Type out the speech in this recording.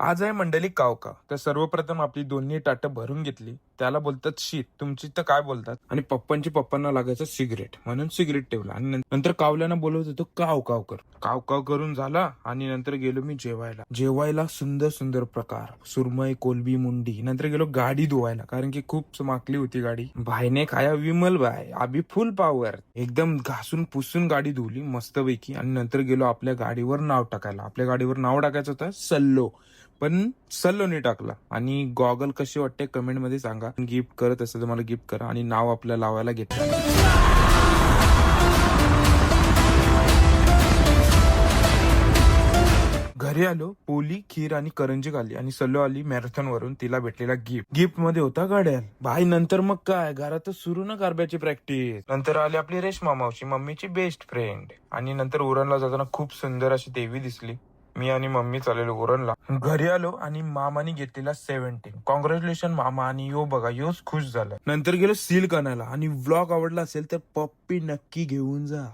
आज आहे मंडळी कावका तर सर्वप्रथम आपली दोन्ही ताटं भरून घेतली. त्याला बोलतात शीत. तुमची तर काय बोलतात? आणि पप्पांची पप्पांना लागायचं सिगरेट. म्हणून सिगरेट ठेवला. आणि नंतर कावल्यानं बोलवत होतो काव काव कर. काव काव करून झाला. आणि नंतर गेलो मी जेवायला. जेवायला सुंदर सुंदर प्रकार. सुरमई कोलबी मुंडी. नंतर गेलो गाडी धुवायला. कारण की खूप माकली होती गाडी. भाईने खाया विमल भाई आभी फुल पॉवर. एकदम घासून पुसून गाडी धुवली मस्तपैकी. आणि नंतर गेलो आपल्या गाडीवर नाव टाकायला. आपल्या गाडीवर नाव टाकायचं होतं सल्लो. पण सल्लोने टाकला. आणि गॉगल कसे वाटते कमेंटमध्ये सांगा. गिफ्ट करत असेल तर मला गिफ्ट करा आणि नाव आपल्या लावायला घेतलं घरी आलो पोली खीर आणि करंजी खाली आणि सल्लो आली मॅरेथॉन वरून तिला भेटलेला गिफ्ट गिफ्टमध्ये होता गाड्याल भाई नंतर मग काय? घरातच सुरू ना गारब्याची प्रॅक्टिस नंतर आली आपली रेशमा मावशी मम्मीची बेस्ट फ्रेंड आणि नंतर उरणला जाताना खूप सुंदर अशी देवी दिसली. मी आणि मम्मी चाललेलो उरणला घरी आलो आणि मामाने घेतलेला सेव्हन्टीन कॉंग्रॅच्युलेशन मामा आणि यो बघा योच खुश झाला. नंतर गेलो सील आणायला आणि व्लॉग आवडला असेल तर पप्पी नक्की घेऊन जा.